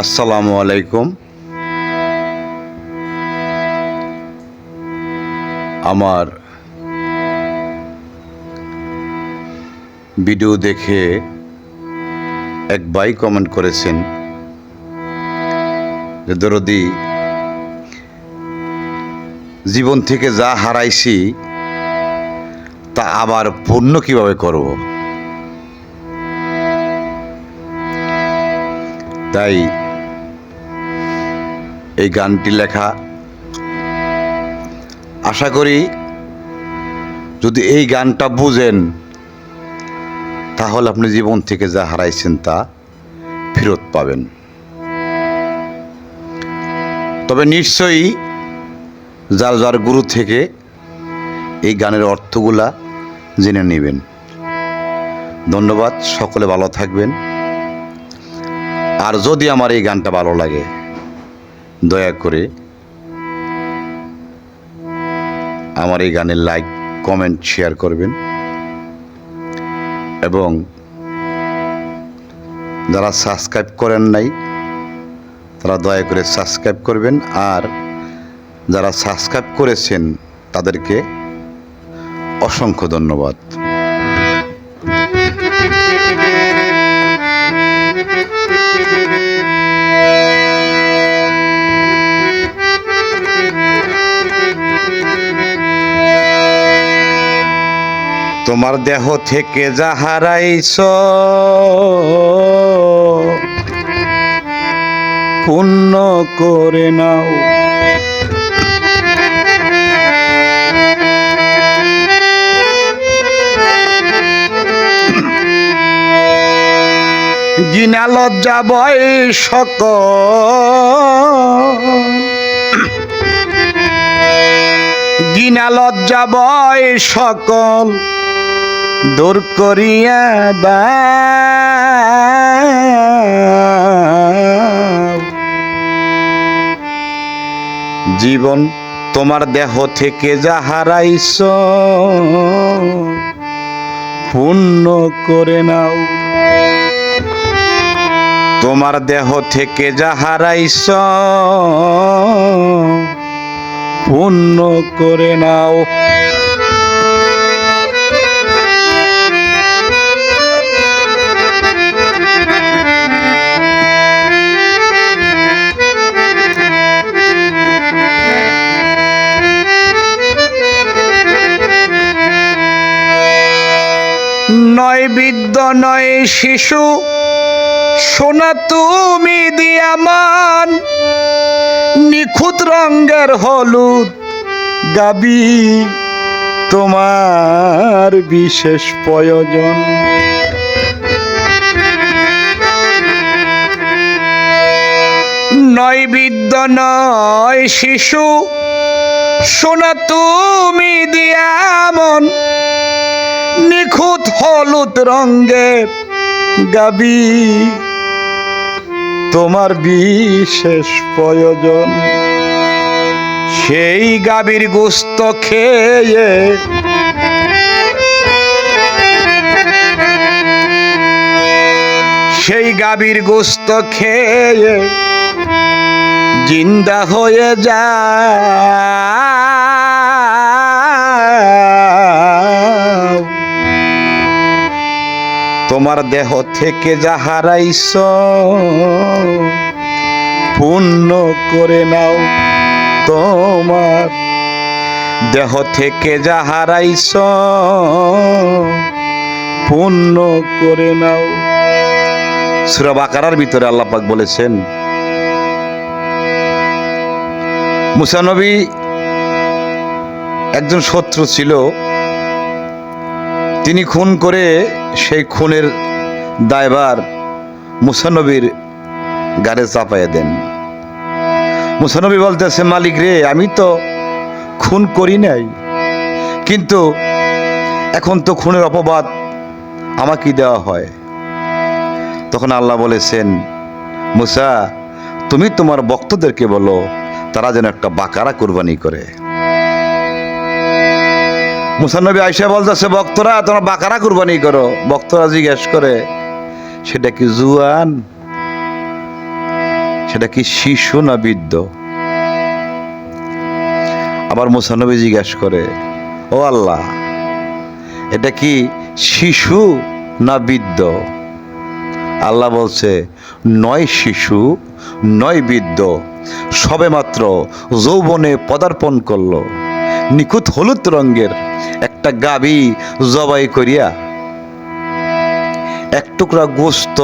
আসসালামু আলাইকুম। আমার ভিডিও দেখে এক ভাই কমেন্ট করেছেন যে, দরদি, জীবন থেকে যা হারাইছি, তা আবার পূর্ণ কীভাবে করব? তাই এই গানটি লেখা। আশা করি যদি এই গানটা বুঝেন, তাহলে আপনি জীবন থেকে যা হারাইছেন তা ফেরত পাবেন। তবে নিশ্চয়ই যার যার গুরু থেকে এই গানের অর্থগুলা জেনে নেবেন। ধন্যবাদ, সকলে ভালো থাকবেন। আর যদি আমার এই গানটা ভালো লাগে দয়া করে আমার এই গানের লাইক, কমেন্ট, শেয়ার করবেন। এবং যারা সাবস্ক্রাইব করেন নাই, তারা দয়া করে সাবস্ক্রাইব করবেন। আর যারা সাবস্ক্রাইব করেছেন, তাদেরকে অসংখ্য ধন্যবাদ। তোমার দেহ থেকে যা হারাইছ পুণ্য করে নাও। গিনা লজ্জা বয় সকল। গিনা লজ্জা বয় সকল। দূর করিয়া দাও জীবন তোমার দেহ থেকে যা হারাইছ, পূর্ণ করে নাও। তোমার দেহ থেকে যা হারাইছ, পূর্ণ করে নাও। নয় বৃদ্ধ, নয় শিশু, সোনা তুমি দিয়ামান। নিখুঁত রঙ্গের হলুদ গাবি তোমার বিশেষ প্রয়োজন। নয় বৃদ্ধ, নয় শিশু, সোনা তুমি দিয়ামন। নিখুঁত হলুদ রঙের গাবি। তোমার বিশেষ প্রয়োজন। সেই গাবির গোস্ত খেয়ে সেই গাবির গোস্ত খেয়ে জিন্দা হয়ে যাও। তোমার দেহ থেকে যা হারাইছ পূর্ণ করে নাও তোমার। দেহ থেকে যা হারাইছ পূর্ণ করে নাও। সুরা বাকারার ভিতরে আল্লাপাক বলেছেন মুসানবী একজন শত্রু ছিল, তিনি খুন করে সেই খুনের দায়বার মুসানবীর গাড়ে চাপাইয়া দেন। মুসানবী বলতেছে, মালিক রে, আমি তো খুন করি নাই, কিন্তু এখন তো খুনের অপবাদ আমাকে দেওয়া হয়। তখন আল্লাহ বলেছেন, মুসা, তুমি তোমার ভক্তদেরকে বলো, তারা যেন একটা বাকারা কোরবানি করে। মুসানবী আইসা বলতেছে, ভক্তরা, তোমরা বাকারা কুরবানি করো। ভক্তরা জিজ্ঞেস করে, সেটা কি জুয়ান? সেটা কি শিশু না বৃদ্ধ? আবার মুসানবী জিজ্ঞাসা করে, ও আল্লাহ, এটা কি শিশু না বৃদ্ধ? আল্লাহ বলছে, নয় শিশু, নয় বৃদ্ধ সবে মাত্র যৌবনে পদার্পণ করল। নিখুঁত হলুদ রঙের একটা গাবি জবাই করিয়া, এক টুকরা গোস্ত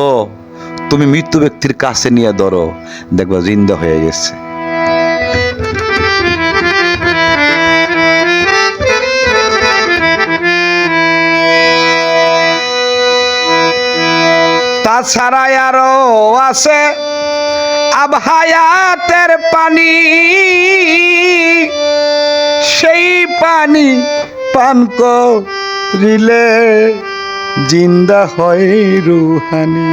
তুমি মৃত্যু ব্যক্তির কাছে নিয়ে ধরো। দেখবা জিন্দা হয়ে গেছে। তাছাড়া আরও আছে আবহায়াতের পানি। সেই পানি পান করিলে জিন্দা হয় রুহানি।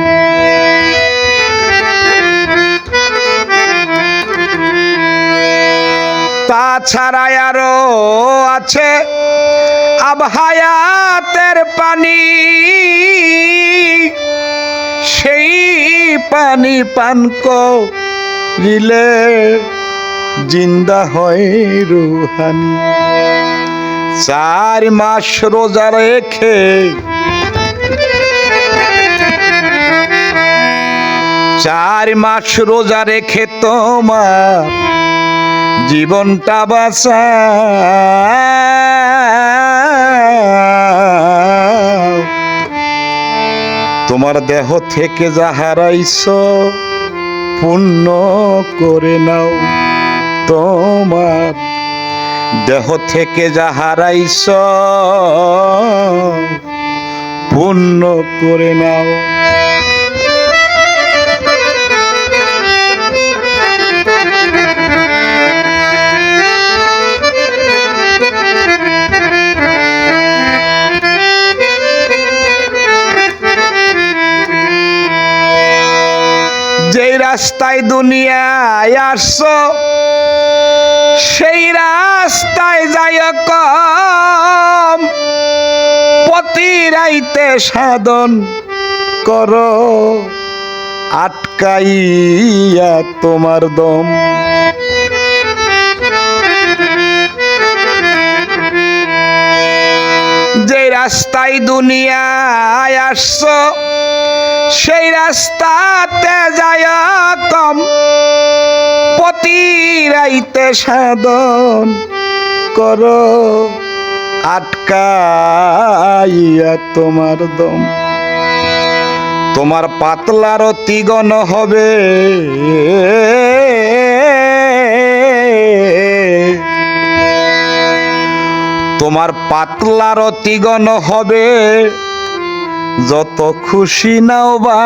তাছাড়া আরও আছে আবহায়াতের পানি। সেই পানি পান করিলে জিন্দা হয় রুহানি। চার মাস রোজা রেখে চার মাস রোজা রেখে তোমার জীবনটা বাঁচা তোমার দেহ থেকে যা হারাইছ পুণ্য করে নাও। তোমার দেহ থেকে যা হারাইছ পূর্ণ করে নাও। যেই রাস্তায় দুনিয়ায় আসছো সেই রাস্তায় যায় কম। পতিরাইতে সাধন কর, আটকাইয়া তোমার দম। যে রাস্তায় দুনিয়ায় আসছো, সেই রাস্তাতে যায় কম। পতিরাইতে সাধন করো, আটকাইয়া তোমার দম। তোমার পাতলার তিগন হবে। তোমার পাতলার তিগন হবে। যত খুশি নাও বা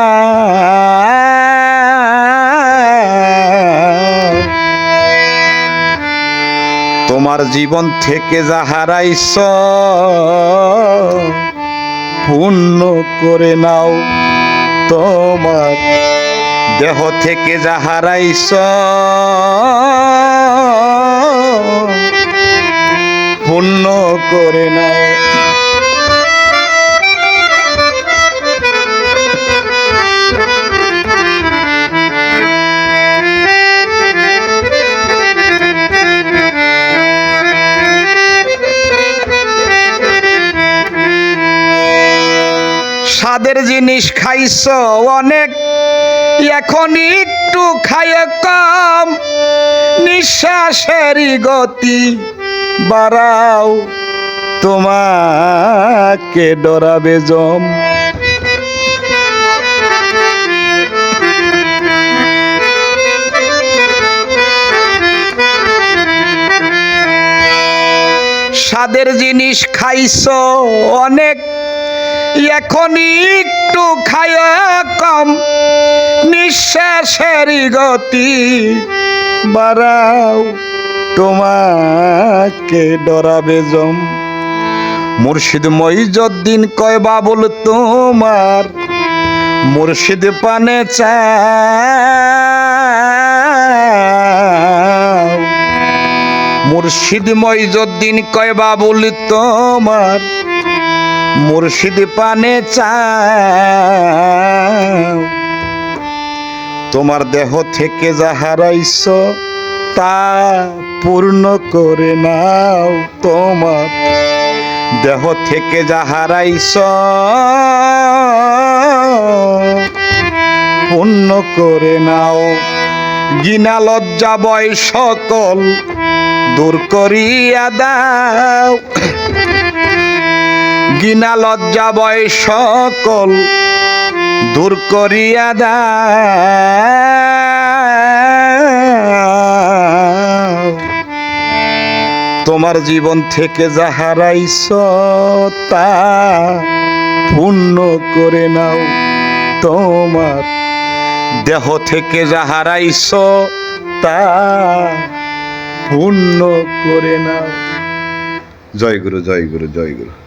তোমার জীবন থেকে যা হারাইছ, পূর্ণ করে নাও। তোমার দেহ থেকে যা হারাইছ, পূর্ণ করে নাও। স্বাদের জিনিস খাইছ অনেক, এখন একটু খায় কম। নিঃশ্বাসেরই গতি বাড়াও, তোমাকে ডরাবে জম। স্বাদের জিনিস খাইছ অনেক এখন একটু খায় কম, নিঃশ্বাসের গতি বাড়াও। তোমাকে ডরাবে জম। মুর্শিদ মইজুদ্দিন কয়, বাবুল তোমার মুর্শিদ পানে চাও। মুর্শিদ মইজুদ্দিন কয়, বাবুল তোমার মুর্শিদ পানে চাও। তোমার দেহ থেকে যা হারাইছ তা পূর্ণ করে নাও তোমার। দেহ থেকে যা হারাইছ পূর্ণ করে নাও। গিনা লজ্জা বয় সকল দূর করিয়া দাও। গিনা লজ্জা বয় সকল দূর করিয়া দাও। তোমার জীবন থেকে যা হারাইছ তা পূর্ণ করে নাও। তোমার দেহ থেকে যা হারাইছ তা পূর্ণ করে নাও। জয় গুরু জয় গুরু জয় গুরু।